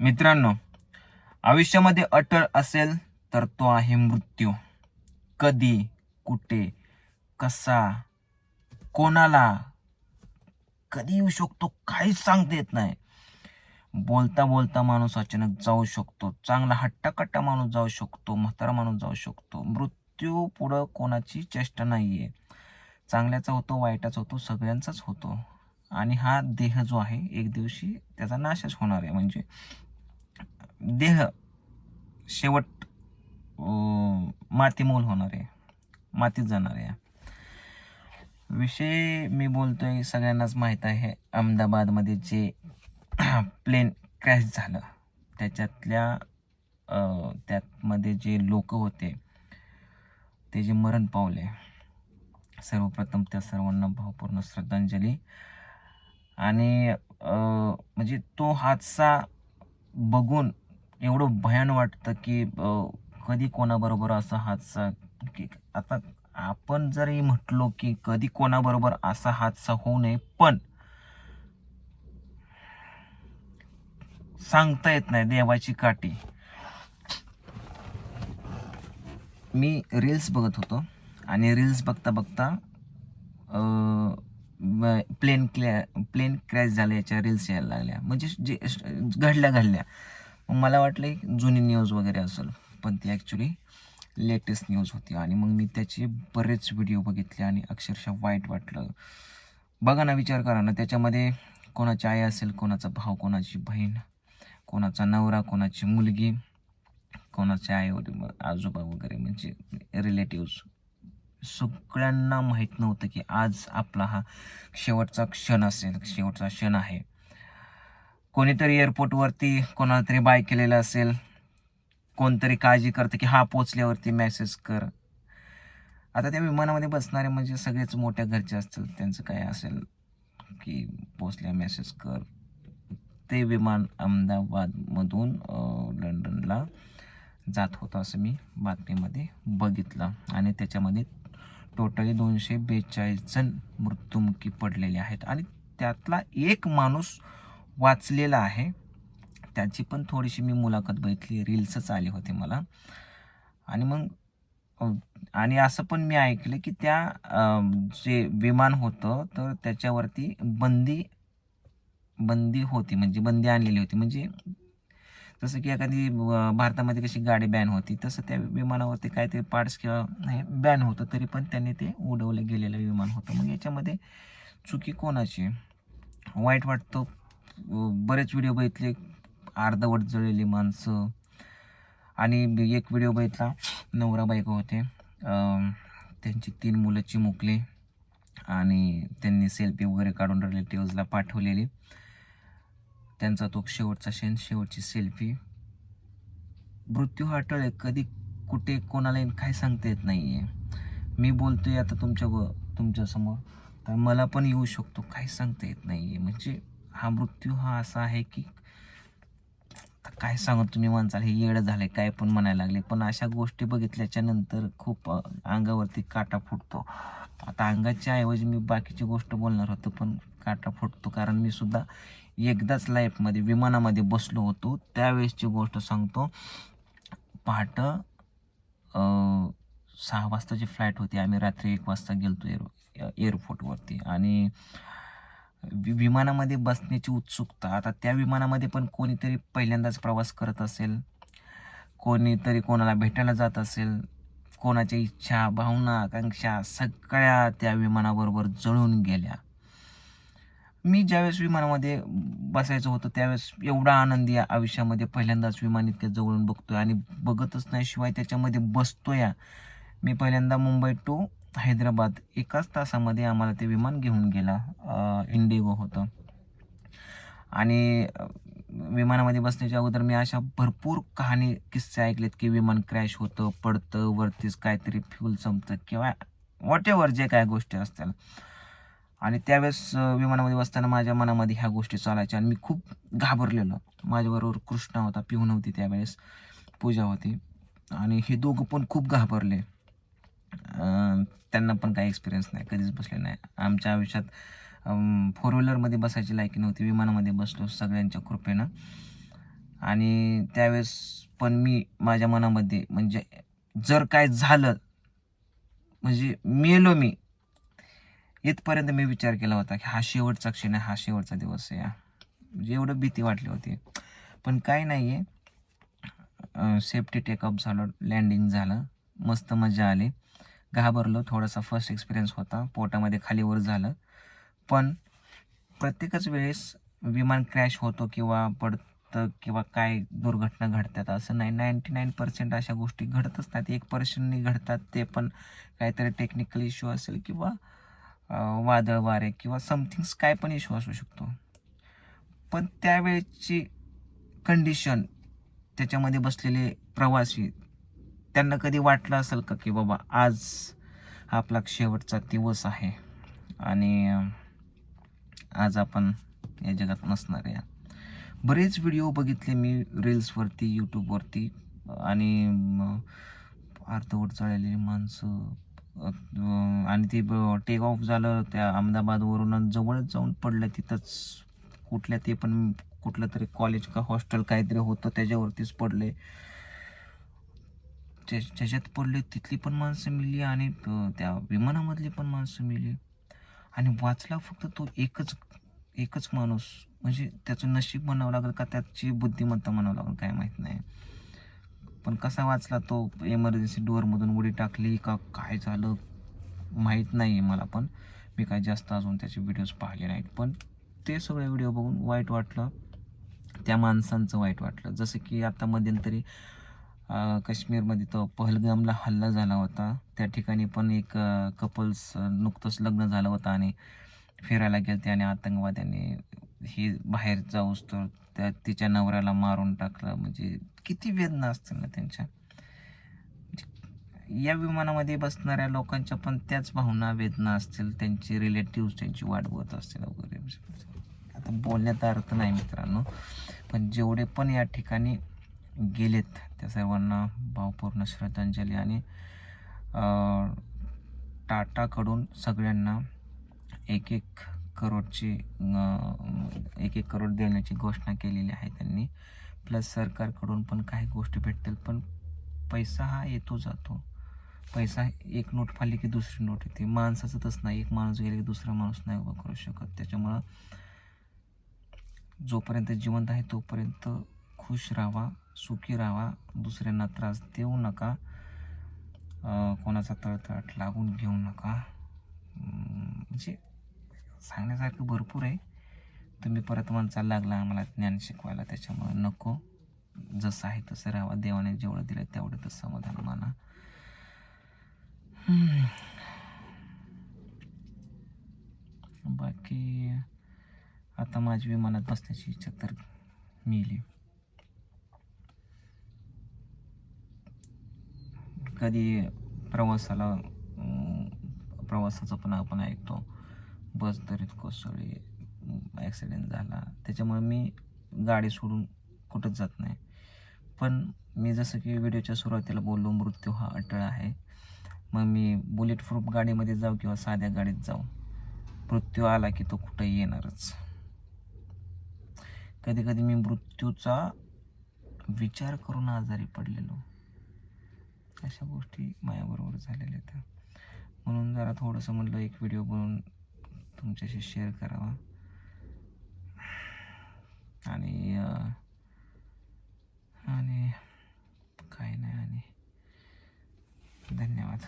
मित्रांनो आयुष्यामध्ये अटळ असेल तर तो आहे मृत्यू. कधी कुठे कसा कोणाला कधी येऊ शकतो काहीच सांगता येत नाही. बोलता बोलता माणूस अचानक जाऊ शकतो. चांगला हट्टाकट्टा माणूस जाऊ शकतो म्हातारा माणूस जाऊ शकतो. मृत्यू पुढं कोणाची चेष्टा नाहीये. चांगल्याचा होतो वाईटाचा होतो सगळ्यांचाच होतो. आणि हा देह जो आहे एक दिवशी त्याचा नाशच होणार आहे. म्हणजे देह शेवट मातीमोल होणार आहे. मातीत जाणार आहे. विषय मी बोलतोय सगळ्यांनाच माहीत आहे अहमदाबादमध्ये जे प्लेन क्रॅश झालं त्याच्यातल्या त्यातमध्ये त्यामध्ये जे लोक होते ते जे मरण पावले सर्वप्रथम त्या सर्वांना भावपूर्ण श्रद्धांजली. आणि म्हणजे तो हादसा बघून एवढं भयान वाटतं की कधी कोणाबरोबर असा हादसा की आता आपण जरी म्हटलो की कधी कोणाबरोबर असा हादसा होऊ नये पण सांगता येत नाही देवाची काठी. मी रील्स बघत होतो आणि रील्स बघता बघता प्लेन क्लॅ प्लेन क्रॅश झाल्या याच्या रील्स यायला लागल्या. म्हणजे जे घडल्या घडल्या. मग मला वाटलं एक जुनी न्यूज वगैरे असेल पण ती ॲक्च्युली लेटेस्ट न्यूज होती. आणि मग मी त्याचे बरेच व्हिडिओ बघितले आणि अक्षरशः वाईट वाटलं. बघा ना विचार करा ना त्याच्यामध्ये कोणाची आई असेल कोणाचा भाऊ कोणाची बहीण कोणाचा नवरा कोणाची मुलगी कोणाचे आई वडील आजोबा वगैरे म्हणजे रिलेटिव्स सगळ्यांना माहीत नव्हतं की आज आपला हा शेवटचा क्षण असेल शेवटचा क्षण आहे. कोणीतरी एअरपोर्टवरती कोणाला तरी बाय केलेलं असेल कोणतरी काळजी करतं की हा पोचल्यावरती मेसेज कर. आता त्या विमानामध्ये बसणारे म्हणजे सगळेच मोठ्या घरचे असतील त्यांचं काय असेल की पोचल्या मेसेज कर. ते विमान अहमदाबादमधून लंडनला जात होतं असं मी बातमीमध्ये बघितलं. आणि त्याच्यामध्ये टोटली दोनशे बेचाळीस जण मृत्युमुखी पडलेले आहेत. आणि त्यातला एक माणूस वाचलेला आहे. त्याची पण थोडीशी मी मुलाखत बघितली रील्सच आले होते मला. आणि मग आणि असं पण मी ऐकलं की त्या जे विमान होतं तर त्याच्यावरती बंदी बंदी होती. म्हणजे बंदी आणलेली होती. म्हणजे जसं की एखादी भारतामध्ये कशी गाडी बॅन होती तसं त्या विमानावरती काहीतरी पार्ट्स किंवा हे बॅन होतं तरी पण त्यांनी ते उडवलं गेलेलं विमान होतं. मग याच्यामध्ये चुकी कोणाची? वाईट वाटतं बरेच व्हिडिओ बघितले. अर्धवट जळलेली माणसं. आणि एक व्हिडिओ बघितला. नवरा बायको होते. त्यांची तीन मुलं चिमुकले. आणि त्यांनी सेल्फी वगैरे काढून रिलेटिव्हजला पाठवलेली. त्यांचा तो शेवटचा शेण शेवटची सेल्फी मृत्यू हा टळे कधी कुठे कोणाला काय सांगता येत नाही आहे मी बोलतोय आता तुमच्या तुमच्यासमोर. तर मला पण येऊ शकतो. काही सांगता येत नाही आहे म्हणजे हा मृत्यू हा असा आहे की काय सांगू तुम्ही माणसाला? हे येडं झालंय काय पण म्हणायला लागले. पण अशा गोष्टी बघितल्याच्या नंतर खूप अंगावरती काटा फुटतो. आता अंगाच्या ऐवजी मी बाकीची गोष्ट बोलणार होतो पण काटा फुटतो. कारण मी सुद्धा एकदाच लाईफमध्ये विमानामध्ये बसलो होतो. त्यावेळेसची गोष्ट सांगतो. पहाट सहा वाजताची फ्लाईट होती. आम्ही रात्री एक वाजता गेलतो एअर एअरपोर्टवरती आणि विमानामध्ये बसण्याची उत्सुकता. आता त्या विमानामध्ये पण कोणीतरी पहिल्यांदाच प्रवास करत असेल. कोणीतरी कोणाला भेटायला जात असेल. कोणाच्या इच्छा भावना आकांक्षा सगळ्या त्या विमानाबरोबर जळून गेल्या. मी ज्यावेळेस विमानामध्ये बसायचं होतं त्यावेळेस एवढा आनंदी या आयुष्यामध्ये पहिल्यांदाच विमान इतक्या जवळून बघतोय. आणि बघतच नाही शिवाय त्याच्यामध्ये बसतोय. मी पहिल्यांदा मुंबई टू हैदराबाद एकाच तासामध्ये आम्हाला ते विमान घेऊन गेला इंडिगो होतं. आणि विमानामध्ये बसण्याच्या अगोदर मी अशा भरपूर कहाणी किस्से ऐकलेत की विमान क्रॅश होतं पडतं वरतीच काहीतरी फ्यूल संपतं किंवा वॉट एव्हर जे काय गोष्टी असतील. आणि त्यावेळेस विमानामध्ये बसताना माझ्या मनामध्ये ह्या गोष्टी चालायच्या आणि मी खूप घाबरलेलो. माझ्याबरोबर कृष्णा होता पिऊ नव्हती त्यावेळेस पूजा होती. आणि हे दोघं पण खूप घाबरले. त्यांना पण काही एक्सपिरियन्स नाही कधीच बसले नाही. आमच्या आयुष्यात फोर व्हीलरमध्ये बसायची लायकी नव्हती विमानामध्ये बसलो सगळ्यांच्या कृपेनं. आणि त्यावेळेस पण मी माझ्या मनामध्ये म्हणजे जर काय झालं म्हणजे मेलो मी इथपर्यंत मी विचार केला होता की हा शेवटचा क्षण आहे हा शेवटचा दिवस आहे. या म्हणजे एवढं भीती वाटली होती. पण काय नाही आहे सेफ्टी टेकअप झालं लँडिंग झालं मस्त मजा आली. घाबरलो थोडासा फर्स्ट एक्सपिरियन्स होता. पोटामध्ये खालीवर झालं. पण प्रत्येकच वेळेस विमान क्रॅश होतो किंवा पडतं किंवा काय दुर्घटना घडतात असं नाही. नाईंटी नाईन पर्सेंट अशा गोष्टी घडतच नाहीत. एक पर्सेंटनी घडतात ते पण काहीतरी टेक्निकल इश्यू असेल किंवा वादळ वारे किंवा समथिंग्स काय पण इश्यू असू शकतो. पण त्यावेळेची कंडिशन त्याच्यामध्ये बसलेले प्रवासी त्यांना कधी वाटलं असेल का की बाबा आज हा आपला शेवटचा दिवस आहे? आणि आज आपण या जगात नसणार आहे. बरेच व्हिडिओ बघितले मी रील्सवरती यूट्यूबवरती आणि अर्धवट चढलेली माणसं आणि ते टेक ऑफ झालं त्या अहमदाबादवरून जवळच जाऊन पडलं तिथंच. कुठल्या ते पण कुठलं तरी कॉलेज का हॉस्टेल काहीतरी होतं त्याच्यावरतीच पडले. त्या- ज्याच्यात पडले तिथली पण माणसं मिली आणि त्या विमानामधली पण माणसं मिली. आणि वाचला फक्त तो एकच एकच माणूस. म्हणजे त्याचं नशीब म्हणावं लागेल का त्याची बुद्धिमत्ता म्हणावं लागेल काय माहीत नाही. पण कसा वाचला तो? एमर्जन्सी डोअरमधून उडी टाकली का काय झालं? माहीत नाही आहे मला पण. मी काय जास्त अजून त्याचे व्हिडिओज पाहिले नाहीत. पण ते सगळे व्हिडिओ बघून वाईट वाटलं. त्या माणसांचं वाईट वाटलं. जसं की आता मध्यंतरी काश्मीरमध्ये तो पहलगामला हल्ला झाला होता. त्या ठिकाणी पण एक कपल्स नुकतंच लग्न झालं होतं आणि फिरायला गेलते आणि आतंकवाद्यांनी हे बाहेर जाऊस तर त्या तिच्या नवऱ्याला मारून टाकलं. म्हणजे किती वेदना असतील ना त्यांच्या. म्हणजे या विमानामध्ये बसणाऱ्या लोकांच्या पण त्याच भावना वेदना असतील. त्यांचे रिलेटिव्ह त्यांची वाट बघत असतील वगैरे. आता बोलण्यात अर्थ नाही मित्रांनो. पण जेवढे पण या ठिकाणी गेलेत. त्या सर्वांना भावपूर्ण श्रद्धांजली आणि टाटाकडून सगळ्यांना एक एक करोडची एक एक करोड देण्याची घोषणा केलेली आहे त्यांनी. प्लस सरकारकडून पण काही गोष्टी भेटतील पण पैसा हा येतो जातो. पैसा एक नोट फाली की दुसरी नोट येते. माणसाचं तसं नाही. एक माणूस गेले की दुसरा माणूस नाही उभा करू शकत. त्याच्यामुळं जोपर्यंत जिवंत आहे तोपर्यंत खुश राहा सुखी राहा दुसऱ्यांना त्रास देऊ नका. कोणाचा तळतळाट लागून घेऊ नका. म्हणजे सांगण्यासारखं भरपूर आहे. तुम्ही परत म्हणचाल लागला आम्हाला ज्ञान शिकवायला त्याच्यामुळं नको. जसं आहे तसं राहावा. देवाने जेवढं दिलं तेवढं तर समाधान माना. बाकी आता माझी विमानात बसण्याची इच्छा तर मिली कधी प्रवासाला प्रवासाचं पण आपण ऐकतो. बस दरीत कोसळली ॲक्सिडेंट झाला. त्याच्यामुळे मी गाडी सोडून कुठंच जात नाही. पण मी जसं की व्हिडिओच्या सुरुवातीला बोललो मृत्यू हा अटळ आहे. मग मी बुलेट प्रूफ गाडीमध्ये जाऊ किंवा साध्या गाडीत जाऊ. मृत्यू आला की तो कुठंही येणारच. कधी कधी मी मृत्यूचा विचार करून आजारी पडलेलो. अशा गोष्टी माझ्याबरोबर झालेल्या आहेत. म्हणून जरा थोडंसं म्हटलं एक व्हिडिओ बनवून तुमच्याशी शेअर करावा. आणि आणि काय नाही आणि धन्यवाद.